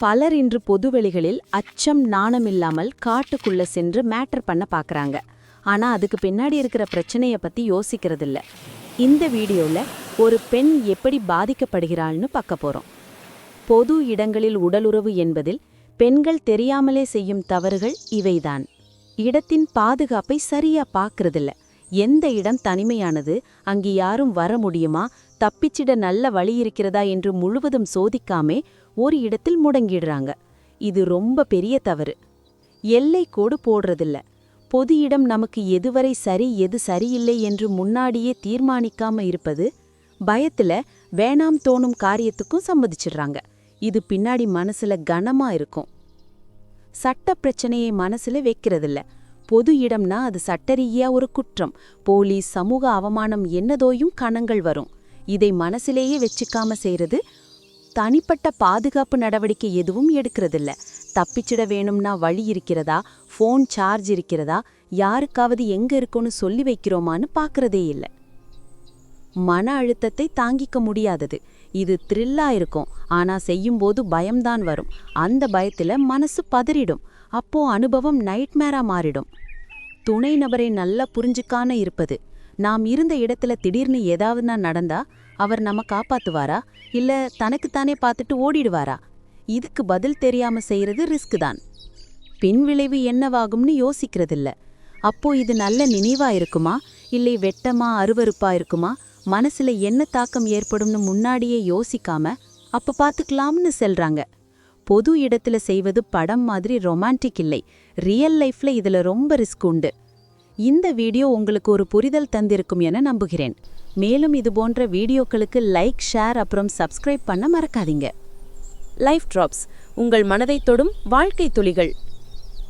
பலர் இன்று பொதுவெளிகளில் அச்சம் நாணமில்லாமல் காட்டுக்குள்ள சென்று மேட்டர் பண்ண பார்க்குறாங்க ஆனா அதுக்கு பின்னாடி இருக்கிற பிரச்சனைய பத்தி யோசிக்கிறதில்ல. இந்த வீடியோல ஒரு பெண் எப்படி பாதிக்கப்படுகிறாள்னு பார்க்க போறோம். பொது இடங்களில் உடலுறவு என்பதில் பெண்கள் தெரியாமலே செய்யும் தவறுகள் இவைதான். இடத்தின் பாதுகாப்பை சரியா பார்க்கறதில்ல எந்த இடம் தனிமையானது அங்கு யாரும் வர முடியுமா தப்பிச்சிட நல்ல வழி இருக்கிறதா என்று முழுவதும் சோதிக்காமே ஒரு இடத்தில் முடங்கிடுறாங்க. இது ரொம்ப பெரிய தவறு. எல்லை கோடு போடுறதில்ல. பொது இடம் நமக்கு எதுவரை சரி எது சரியில்லை என்று முன்னாடியே தீர்மானிக்காம இருப்பது பயத்துல வேணாம் தோணும் காரியத்துக்கும் சம்மதிச்சிடுறாங்க. இது பின்னாடி மனசுல கனமா இருக்கும். சட்ட பிரச்சனையை மனசுல வைக்கிறதில்ல. பொது இடம்னா அது சட்டரீதியா ஒரு குற்றம். போலீஸ் சமூக அவமானம் என்னதோயும் கணங்கள் வரும். இதை மனசிலேயே வச்சுக்காம செய்யறது தனிப்பட்ட பாதுகாப்பு நடவடிக்கை எதுவும் எடுக்கிறதில்ல. தப்பிச்சிட வேணும்னா வழி இருக்கிறதா? ஃபோன் சார்ஜ் இருக்கிறதா? யாருக்காவது எங்க இருக்கோன்னு சொல்லி வைக்கிறோமான்னு பார்க்கறதே இல்லை. மன அழுத்தத்தை தாங்கிக்க முடியாதது. இது த்ரில்லா இருக்கும். ஆனா செய்யும்போது பயம்தான் வரும். அந்த பயத்துல மனசு பதறிடும். அப்போ அனுபவம் நைட்மேரா மாறிடும். துணை நபரை நல்லா புரிஞ்சுக்கான இருப்பது. நாம் இருந்த இடத்துல திடீர்னு ஏதாவதுனா நடந்தா அவர் நம்ம காப்பாத்துவாரா? இல்ல தனக்குத்தானே பார்த்துட்டு ஓடிடுவாரா? இதுக்கு பதில் தெரியாம செய்யறது ரிஸ்க் தான். பின்விளைவு என்னவாகும்னு யோசிக்கிறதில்ல. அப்போ இது நல்ல நினைவா இருக்குமா? இல்லை வெட்டமா அருவருப்பா இருக்குமா? மனசுல என்ன தாக்கம் ஏற்படும்னு முன்னாடியே யோசிக்காம அப்ப பாத்துக்கலாம்னு செல்றாங்க. பொது இடத்துல செய்வது படம் மாதிரி ரொமான்டிக் இல்லை. ரியல் லைஃப்ல இதுல ரொம்ப ரிஸ்க் உண்டு. இந்த வீடியோ உங்களுக்கு ஒரு புரிதல் தந்திருக்கும் என நம்புகிறேன். மேலும் இது போன்ற வீடியோக்களுக்கு லைக் ஷேர் அப்புறம் சப்ஸ்கிரைப் பண்ண மறக்காதீங்க. லைஃப் டிராப்ஸ் உங்கள் மனதைத் தொடும் வாழ்க்கை துளிகள்.